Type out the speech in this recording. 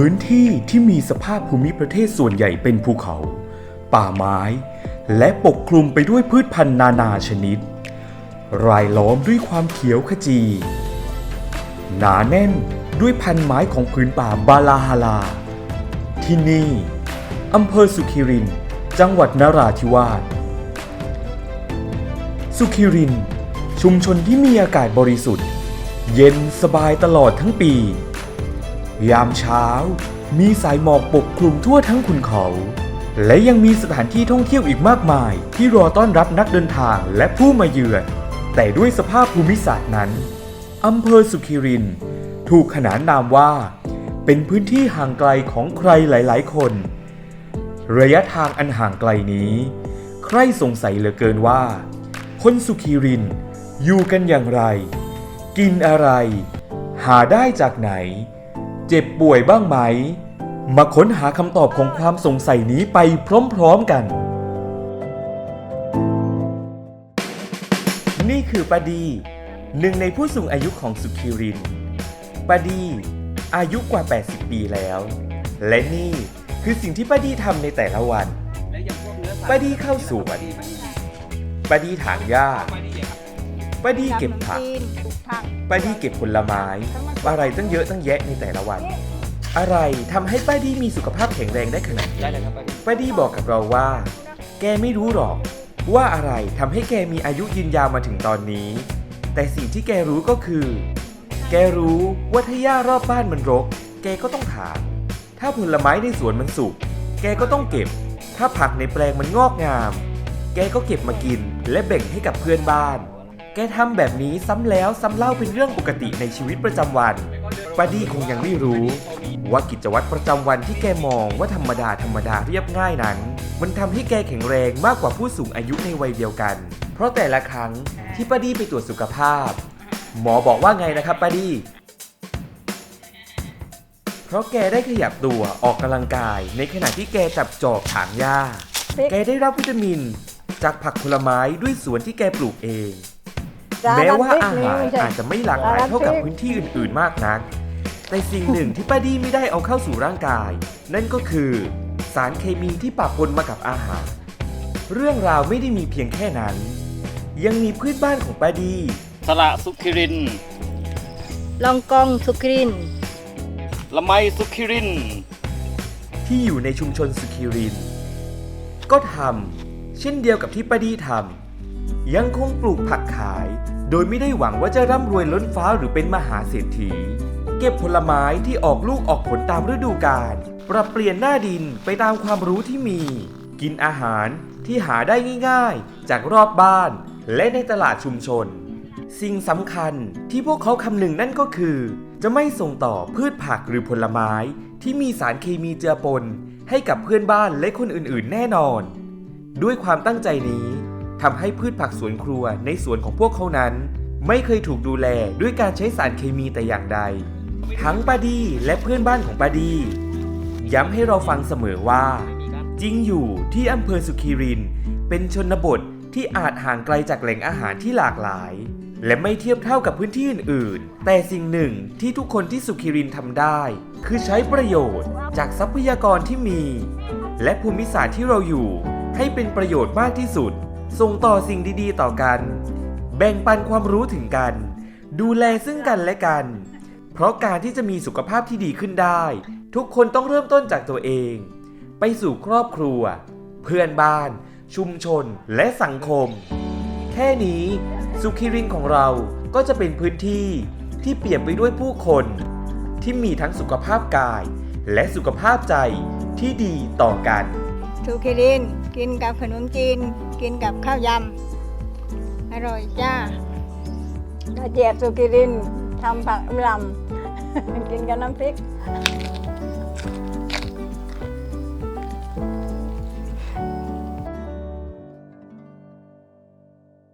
พื้นที่ที่มีสภาพภูมิประเทศส่วนใหญ่เป็นภูเขา ป่าไม้ และปกคลุมไปด้วยพืชพันธุ์นานาชนิด รายล้อมด้วยความเขียวขจี หนาแน่นด้วยพันไม้ของพื้นป่าบาลาฮาลา ที่นี่อำเภอสุขิริน จังหวัดนราธิวาส สุขิริน ชุมชนที่มีอากาศบริสุทธิ์ เย็นสบายตลอดทั้งปี ยามเช้า มีสายหมอกปกคลุมทั่วทั้งขุนเขา และยังมีสถานที่ท่องเที่ยวอีกมากมาย ที่รอต้อนรับนักเดินทางและผู้มาเยือน แต่ด้วยสภาพภูมิศาสตร์นั้นอำเภอสุขิริน ถูกขนานนามว่า เป็นพื้นที่ห่างไกลของใครหลาย ๆ คน ระยะทางอันห่างไกลนี้ ใครสงสัยเหลือเกินว่า คนสุขีรินอยู่กันอย่างไร กินอะไร หาได้จากไหน เจ็บป่วยบ้างไหม มาค้นหาคำตอบของความสงสัยนี้ไปพร้อมๆกัน นี่คือปาดี หนึ่งในผู้สูงอายุของสุขีรินปาดี อายุกว่า 80 ปีแล้ว และนี่คือสิ่งที่ป้าดีทำในแต่ละวันป้าดีเข้าสวนป้าดีถางหญ้า ป้าดีเก็บผักจีนปลูกผักป้าดีเก็บผลไม้ อะไรตั้งเยอะตั้งแยะในแต่ละวัน อะไรทำให้ป้าดีมีสุขภาพแข็งแรงได้ขนาดนี้ได้เลยครับป้าดีป้าดีบอกกับเราว่า แกไม่รู้หรอก ว่าอะไรทำให้แกมีอายุยืนยาวมาถึงตอนนี้ แต่สิ่งที่แกรู้ก็คือ แกรู้ว่าถ้าหญ้ารอบบ้านมันรก แกก็ต้องถางถ้าผลไม้ในสวนมันสุก แกก็ต้องเก็บ ถ้าผักในแปลงมันงอกงาม แกก็เก็บมากินและแบ่งให้กับเพื่อนบ้าน แกทำแบบนี้ซ้ำแล้วซ้ำเล่าเป็นเรื่องปกติในชีวิตประจำวันป้าดีคงยังไม่รู้ ว่ากิจวัตรประจำวันที่แกมองว่าธรรมดาธรรมดาเรียบง่ายนั้น มันทำให้แกแข็งแรงมากกว่าผู้สูงอายุในวัยเดียวกัน เพราะแต่ละครั้งที่ป้าดีไปตรวจสุขภาพ หมอบอกว่าไงนะครับป้าดีเพราะแกได้ขยับตัวออกกำลังกาย ในขณะที่แกจับจอบถางหญ้า แกได้รับวิตามิน จากผักผลไม้ด้วยสวนที่แกปลูกเอง แม้ว่าอาหารอาจจะไม่หลากหลายเท่ากับพื้นที่อื่น ๆ มากนัก แต่สิ่งหนึ่งที่ป้าดีไม่ได้เอาเข้าสู่ร่างกาย นั่นก็คือสารเคมีที่ปะปนมากับอาหาร เรื่องราวไม่ได้มีเพียงแค่นั้น ยังมีพืชบ้านของป้าดี สละสุขิริน ลองกองสุกริน ละไมสุขิริน ที่อยู่ในชุมชนสุขีริน ก็ทำเช่นเดียวกับที่ป้าดีทำ ยังคงปลูกผักขาย โดยไม่ได้หวังว่าจะร่ำรวยล้นฟ้าหรือเป็นมหาเศรษฐี เก็บผลไม้ที่ออกลูกออกผลตามฤดูกาลปรับเปลี่ยนหน้าดินไปตามความรู้ที่มี กินอาหารที่หาได้ง่ายๆ จากรอบบ้านและในตลาดชุมชน สิ่งสำคัญที่พวกเขาคำนึงนั่นก็คือ จะไม่ส่งต่อพืชผักหรือผลไม้ที่มีสารเคมีเจือปนให้กับเพื่อนบ้านและคนอื่นๆ แน่นอน ด้วยความตั้งใจนี้ ทำให้พืชผักสวนครัวในสวนของพวกเขานั้น ไม่เคยถูกดูแลด้วยการใช้สารเคมีแต่อย่างใด ทั้งป้าดีและเพื่อนบ้านของป้าดี ย้ำให้เราฟังเสมอว่า จริงอยู่ที่อำเภอสุขีริน เป็นชนบทที่อาจห่างไกลจากแหล่งอาหารที่หลากหลาย และไม่เทียบเท่ากับพื้นที่อื่นๆ แต่สิ่งหนึ่งที่ทุกคนที่สุขีรินทำได้ คือใช้ประโยชน์จากทรัพยากรที่มี และภูมิศาสตร์ที่เราอยู่ให้เป็นประโยชน์มากที่สุด ส่งต่อสิ่งดีๆ ต่อกัน แบ่งปันความรู้ถึงกัน ดูแลซึ่งกันและกัน เพราะการที่จะมีสุขภาพที่ดีขึ้นได้ ทุกคนต้องเริ่มต้นจากตัวเอง ไปสู่ครอบครัว เพื่อนบ้าน ชุมชนและสังคม แค่นี้สุขีรินของเราก็จะเป็นพื้นที่ที่เปลี่ยมไปด้วยผู้คน ที่มีทั้งสุขภาพกาย และสุขภาพใจที่ดีต่อกันสุกิริน กินกับขนมจีน กินกับข้าวยำ อร่อยจ้ากระเจี๊ยบสุกิรินทำผักลำ กินกับน้ำพริก